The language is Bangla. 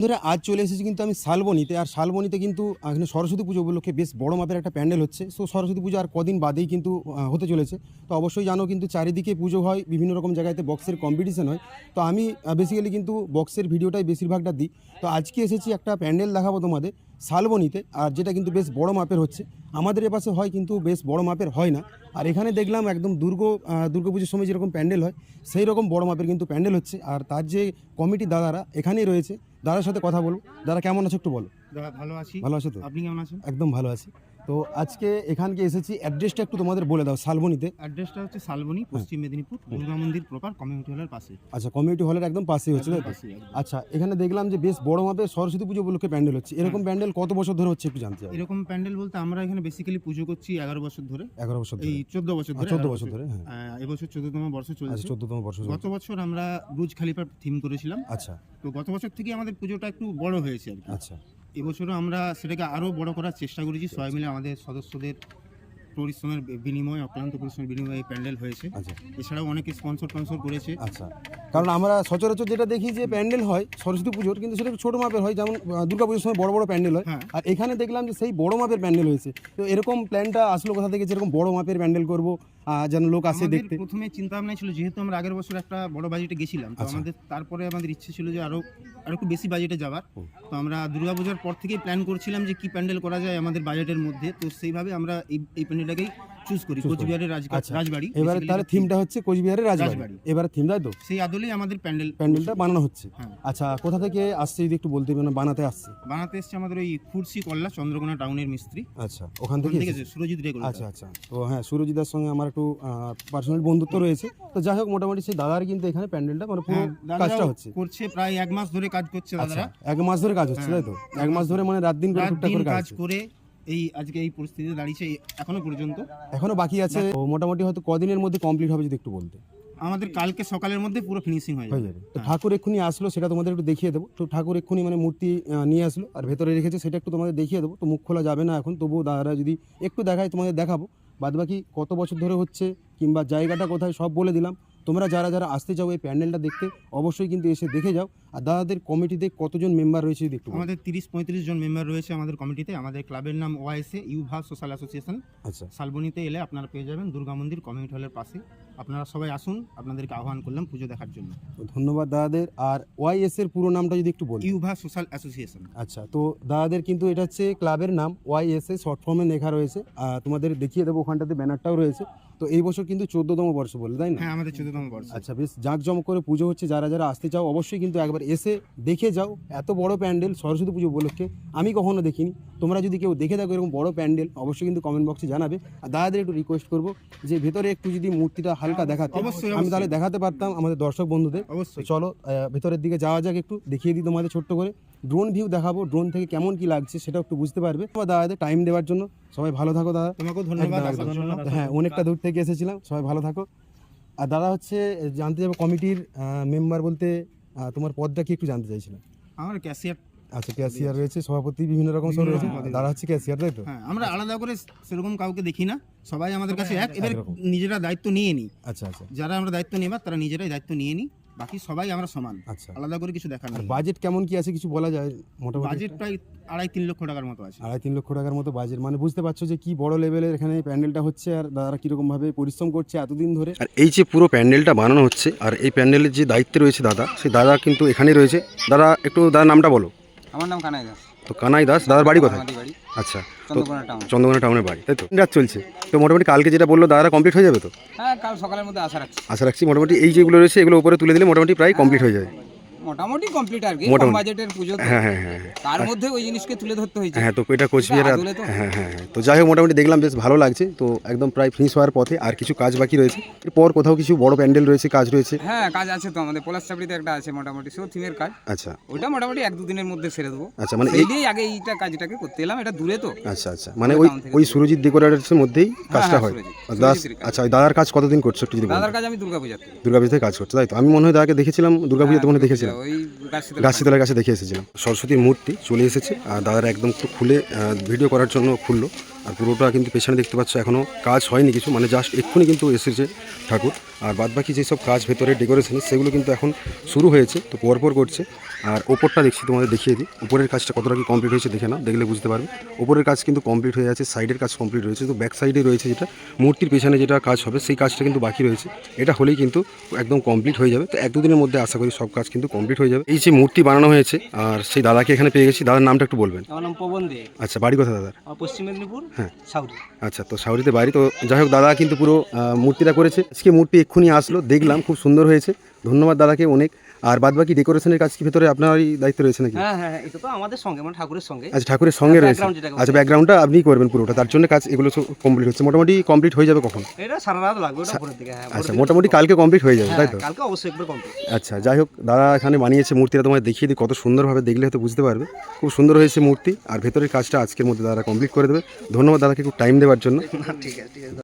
ধরে আজ চলে এসেছি কিন্তু আমি শালবনিতে। আর শালবনিতে কিন্তু এখানে সরস্বতী পুজো উপলক্ষে বেশ বড় মাপের একটা প্যান্ডেল হচ্ছে। সো সরস্বতী পুজো আর কদিন বাদেই কিন্তু হতে চলেছে। তো অবশ্যই জানো কিন্তু চারিদিকে পুজো হয়, বিভিন্ন রকম জায়গাতে বক্সের কম্পিটিশন হয়। তো আমি বেসিক্যালি কিন্তু বক্সের ভিডিওটাই বেশিরভাগটা দিই। তো আজকে এসেছি একটা প্যান্ডেল দেখাবো তোমাদের, শালবনিতে। আর যেটা কিন্তু বেশ বড় মাপের হচ্ছে। আমাদের এপাশে হয় কিন্তু বেশ বড় মাপের হয় না। আর এখানে দেখলাম একদম দুর্গ দুর্গা দুর্গাপুজোর সময় যেরকম প্যান্ডেল হয়, সেই রকম বড় মাপের কিন্তু প্যান্ডেল হচ্ছে। আর তার যে কমিটি দাদারা এখানেই রয়েছে। দাদার সাথে কথা বলব দাদা কেমন আছে একটু বলো। ভালো আছি। ভালো আছো তো? আপনি কেমন আছেন? একদম ভালো আছি। তো আজকে এখানকে এসেছি অ্যাড্রেসটা একটু তোমাদের বলে দাও শালবনিতে। অ্যাড্রেসটা হচ্ছে শালবনি পশ্চিম মেদিনীপুর দুর্গা মন্দির প্রপার কমিউনিটি হলের পাশে আচ্ছা কমিউনিটি হলের একদম পাশেই হচ্ছে তাই তো? আচ্ছা এখানে দেখলাম যে বেশ বড় মাপের সরস্বতী পুজো উপলক্ষে প্যান্ডেল হচ্ছে। এরকম প্যান্ডেল কত বছর ধরে হচ্ছে একটু জানতে এরকম প্যান্ডেল বলতে আমরা এখানে বেসিক্যালি পুজো করছি এগারো বছর ধরে। এগারো বছর এই চোদ্দ বছর ধরে চোদ্দ বছর ধরে হ্যাঁ। এবছর চোদ্দতম বর্ষ আচ্ছা চলছে। চোদ্দতম বর্ষ গত বছর আমরা ব্রুজ খালিফার থিম করেছিলাম। আচ্ছা। তো গত বছর থেকে আমাদের পুজোটা একটু বড় হয়েছে আর কি। আচ্ছা। এবছরও আমরা সেটাকে আরও বড় করার চেষ্টা করেছি। সবাই মিলে আমাদের সদস্যদের পরিশ্রমের বিনিময়ে অক্লান্ত পরিশ্রমের বিনিময়ে এই প্যান্ডেল হয়েছে। আচ্ছা। এছাড়াও অনেকে স্পন্সর টন্সর করেছে। আচ্ছা। কারণ আমরা সচরাচর যেটা দেখি যে প্যান্ডেল হয় সরস্বতী পুজোর কিন্তু সেটা ছোটো মাপের হয় যেমন দুর্গা পুজোর সময় বড় বড় প্যান্ডেল হয়। হ্যাঁ। আর এখানে দেখলাম যে সেই বড় মাপের প্যান্ডেল হয়েছে। তো এরকম প্ল্যানটা আসলো কোথা থেকে? যেরকম বড় মাপের প্যান্ডেল করব যেন লোক আসে দেখতে। প্রথমে চিন্তা ভাবনা ছিল যেহেতু আমরা আগের বছর একটা বড় বাজেটে গেছিলাম তো আচ্ছা। আমাদের তারপরে আমাদের ইচ্ছে ছিল যে আরও আরও একটু বেশি বাজেটে যাওয়ার। তো আমরা দুর্গাপূজার পর থেকেই প্ল্যান করছিলাম যে কি প্যান্ডেল করা যায় আমাদের বাজেটের মধ্যে তো সেইভাবে আমরা এই এই প্যান্ডেলটাকেই চুজ করি কোচবিহারের আচ্ছা। রাজবাড়ি এবারে তাহলে থিমটা হচ্ছে কোচবিহারের রাজবাড়ি। এবারে থিম তাই তো? সেই আদলেই আমাদের প্যান্ডেল। প্যান্ডেলটা বানানো হচ্ছে। হ্যাঁ। আচ্ছা কোথা থেকে আসছে যদি একটু বলতে মানে বানাতে আসছে? বানাতে এসছে আমাদের ওই ফুরসি কল্লা চন্দ্রকোনা টাউনের মিস্ত্রি। আচ্ছা ওখান থেকে সুরজিৎ রেগুলার আচ্ছা আচ্ছা। তো হ্যাঁ সুরজিদার সঙ্গে আমার একটু পার্সোনাল বন্ধুত্ব রয়েছে। তো যাই হোক মোটামুটি সেই দাদার কিন্তু এখানে প্যান্ডেলটা মানে পুরো কাজটা হচ্ছে। করছে প্রায় এক মাস ধরে কাজ করছে আচ্ছা দাদারা। এক মাস ধরে কাজ হচ্ছে তাই তো? হ্যাঁ। এক মাস ধরে মানে রাত দিন করে টুকটাক করে কাজ কাজ করে এই আজকে এই পরিস্থিতিতে দাঁড়িয়েছে এখনও পর্যন্ত। এখনও বাকি আছে। তো মোটামুটি হয়তো কদিনের মধ্যে কমপ্লিট হবে যদি একটু বলতে। আমাদের কালকে সকালের মধ্যে পুরো ফিনিশিং হয়ে হয়ে যাবে। তো ঠাকুর এক্ষুনি আসলো সেটা তোমাদের একটু দেখিয়ে দেবো। তো ঠাকুর এক্ষুনি মানে মূর্তি নিয়ে আসলো আর ভেতরে রেখেছে সেটা একটু তোমাদের দেখিয়ে দেবো। তো মুখ খোলা যাবে না এখন তবুও দাদারা যদি একটু দেখায় তোমাদের দেখাবো। বাদ বাকি কত বছর ধরে হচ্ছে কিংবা জায়গাটা কোথায় সব বলে দিলাম। তোমরা যারা যারা আসতে চাও এই প্যান্ডেলটা দেখতে অবশ্যই কিন্তু এসে দেখে যাও। আর দাদাদের কমিটিতে কতজন মেম্বার রয়েছে একটু আমাদের তিরিশ পঁয়ত্রিশ জন মেম্বার রয়েছে আমাদের কমিটিতে। আমাদের ক্লাবের নাম ওয়াইসে ইউভা সোশ্যাল অ্যাসোসিয়েশন। আচ্ছা। শালবনিতে এলে আপনারা পেয়ে যাবেন দুর্গা মন্দির কমিউনিটি হলের পাশে। আপনারা সবাই আসুন আপনাদেরকে আহ্বান করলাম পুজো দেখার জন্য। ধন্যবাদ দাদাদের। আর ওয়াইএস এর পুরো নামটা যদি একটু বলি ইউভা সোশ্যাল অ্যাসোসিয়েশন। আচ্ছা তো দাদাদের কিন্তু এটা হচ্ছে ক্লাবের নাম। ওয়াইএসএ শর্ট ফর্মে লেখা রয়েছে। আর তোমাদের দেখিয়ে দেবো ওখানটাতে ব্যানারটাও রয়েছে। তো এই বছর কিন্তু চোদ্দতম বর্ষ বলে তাই না? হ্যাঁ আমাদের চোদ্দতম বর্ষ। আচ্ছা বেশ জাঁকজমক করে পুজো হচ্ছে যারা যারা আসতে চাও অবশ্যই কিন্তু একবার এসে দেখে যাও। এত বড় প্যান্ডেল সরস্বতী পুজো উপলক্ষে আমি কখনো দেখিনি। তোমরা যদি কেউ দেখে থাকো এরকম বড় প্যান্ডেল অবশ্যই কিন্তু কমেন্ট বক্সে জানাবে। আর দাদাদের একটু রিকোয়েস্ট করব যে ভেতরে একটু যদি মূর্তিটা হালকা দেখাতে অবশ্যই, আমি তাহলে দেখাতে পারতাম আমাদের দর্শক বন্ধুদের। অবশ্যই। চলো ভেতরের দিকে যাওয়া যাক একটু দেখিয়ে দিই তোমাদের ছোট্ট করে। ড্রোন ভিউ দেখাবো ড্রোন থেকে কেমন কি লাগছে সেটা একটু বুঝতে পারবে। দাদাদের টাইম দেওয়ার জন্য। সবাই ভালো থাকো দাদা। তোমাকেও ধন্যবাদ হ্যাঁ অনেকটা দূর থেকে এসেছিলাম। সবাই ভালো থাকো। আর দাদা হচ্ছে জানতে যাব কমিটির মেম্বার বলতে তোমার পদটা কি একটু জানতে চাইছিলাম? আমার ক্যাশিয়ার আচ্ছা ক্যাশিয়ার রয়েছে সভাপতি বিভিন্ন রকম সব রয়েছে। দাদা হচ্ছে ক্যাশিয়ার তাই তো? হ্যাঁ আমরা আলাদা করে সেরকম কাউকে দেখি না। সবাই আমাদের কাছে এক। এবার নিজেরা দায়িত্ব নিয়ে নিই আচ্ছা আচ্ছা। যারা আমরা দায়িত্ব নেবার তারা নিজেরাই দায়িত্ব নিয়ে নিই বাকি সবাই আমরা সমান। আচ্ছা। আলাদা করে কিছু দেখার নেই। বাজেট কেমন কি আছে কিছু বলা যায় মোটামুটি? বাজেট প্রায় আড়াই তিন লক্ষ টাকার মতো আছে। আড়াই তিন লক্ষ টাকার মতো বাজেট মানে বুঝতে পারছ যে কি বড় লেভেলের এখানে প্যান্ডেলটা হচ্ছে আর দাদারা কীরকম ভাবে পরিশ্রম করছে এতদিন ধরে। আর এই যে পুরো প্যান্ডেলটা বানানো হচ্ছে আর এই প্যান্ডেলের যে দায়িত্বে রয়েছে দাদা সেই দাদা কিন্তু এখানেই রয়েছে। দাদা একটু দাদার নামটা বলো। আমার নাম কানাই দাস। তো কানাই দাস দাদার বাড়ি কোথায়? আচ্ছা চন্দ্রকোনা টাউন চন্দ্রকোনা টাউনের বাড়ি তাই তো? রাত চলছে। তো মোটামুটি কালকে যেটা বলল দাদারা কমপ্লিট হয়ে যাবে তো? হ্যাঁ কাল সকালের মধ্যে আশা রাখছি। আশা রাখছি। মোটামুটি এই যেগুলো রয়েছে এগুলো উপরে তুলে দিলে মোটামুটি প্রায় কমপ্লিট হয়ে যাবে মোটামুটি কমপ্লিট আর কি কম বাজেটের পুজো হ্যাঁ হ্যাঁ হ্যাঁ হ্যাঁ। তার মধ্যে ওই জিনিসকে তুলে ধরতে হয়েছে। হ্যাঁ তো এটা কোচবিহার। হ্যাঁ হ্যাঁ হ্যাঁ। তো যাই হোক মোটামুটি দেখলাম বেশ ভালো লাগছে। তো একদম প্রায় ফিনিশ হওয়ার পথে আর কিছু কাজ বাকি রয়েছে। এরপর কোথাও কিছু বড় প্যান্ডেল রয়েছে কাজ রয়েছে? হ্যাঁ কাজ আছে তো আমাদের। পলাশ চাপড়িতে একটা আছে মোটামুটি সেও থিমের কাজ। আচ্ছা। ওইটা মোটামুটি এক দুদিনের মধ্যে সেরে দেবো। আচ্ছা মানে এই আগে এইটা কাজটাকে করতে এলাম এটা দূরে তো। আচ্ছা আচ্ছা। মানে ওই ওই সুরজিৎ ডেকোরেটার্সের মধ্যেই কাজটা হ্যাঁ, দাস আচ্ছা ওই দাদার কাজ কতদিন করছ একটু যদি দাদার কাজ আমি দুর্গা পূজাতে দুর্গাপুজোতে কাজ করছ তাই তো? আমি মনে হয় দাদাকে দেখেছিলাম দুর্গাপুজোতে মনে দেখেছিলাম। ওই গাছতলা গাছতলার কাছে দেখে এসেছিলাম। সরস্বতীর মূর্তি চলে এসেছে আর দাদারা একদম খুলে ভিডিও করার জন্য খুললো। আর পুরোটা কিন্তু পেছনে দেখতে পাচ্ছ এখনও কাজ হয়নি কিছু মানে জাস্ট এক্ষুনি কিন্তু এসেছে ঠাকুর। আর বাদবাকি যেসব কাজ ভেতরে ডেকোরেশন সেগুলো কিন্তু এখন শুরু হয়েছে তো পরপর করছে। আর ওপরটা দেখছি তোমাদের দেখিয়ে দিই। উপরের কাজটা কতটা কি কমপ্লিট হয়েছে দেখে না দেখলে বুঝতে পারবে। ওপরের কাজ কিন্তু কমপ্লিট হয়ে আছে সাইডের কাজ কমপ্লিট হয়েছে তো ব্যাক সাইডে রয়েছে যেটা মূর্তির পেছনে যেটা কাজ হবে সেই কাজটা কিন্তু বাকি রয়েছে। এটা হলেই কিন্তু একদম কমপ্লিট হয়ে যাবে। তো এক দুদিনের মধ্যে আশা করি সব কাজ কিন্তু কমপ্লিট হয়ে যাবে। এই যে মূর্তি বানানো হয়েছে আর সেই দাদাকে এখানে পেয়ে গেছি। দাদার নামটা একটু বলবেন। আমার নাম পবন দে। আচ্ছা বাড়ি কথা দাদা পশ্চিম মেদিনীপুর। হ্যাঁ। আচ্ছা তো সাউরিতে বাড়ি। তো যাই হোক, দাদা কিন্তু পুরো মূর্তিটা করেছে। আজকে মূর্তি এক্ষুনি আসলো, দেখলাম, খুব সুন্দর হয়েছে। ধন্যবাদ দাদাকে অনেক। আর বাদ বাকি ডেকোরেশনের কাজ কি ভেতরে আপনারই দায়িত্ব রয়েছে নাকি? হ্যাঁ হ্যাঁ এটা তো আমাদের সঙ্গে মানে ঠাকুরের সঙ্গে। আচ্ছা ঠাকুরের সঙ্গে রয়েছে। Background যেটাকে বলে। আচ্ছা ব্যাকগ্রাউন্ডটা আপনিই করবেন পুরোটা তার জন্য কাজ এগুলো কমপ্লিট হচ্ছে। মোটামুটি কমপ্লিট হয়ে যাবে কখন? এটা সারা রাত লাগবে ওটা ভোরের দিকে হ্যাঁ ভোরের আচ্ছা দিকে। মোটামুটি কালকে কমপ্লিট হয়ে যাবে হ্যাঁ, তাই তো? কালকে অবশ্যই একবার কমপ্লিট আচ্ছা যাই হোক দাদা এখানে বানিয়েছে মূর্তিটা তোমায় দেখিয়ে দিই কত সুন্দরভাবে দেখলে হয়তো বুঝতে পারবে। খুব সুন্দর হয়েছে মূর্তি আর ভেতরের কাজটা আজকের মধ্যে দাদা কমপ্লিট করে দেবে। ধন্যবাদ দাদাকে একটু টাইম দেওয়ার জন্য। ঠিক আছে ঠিক আছে।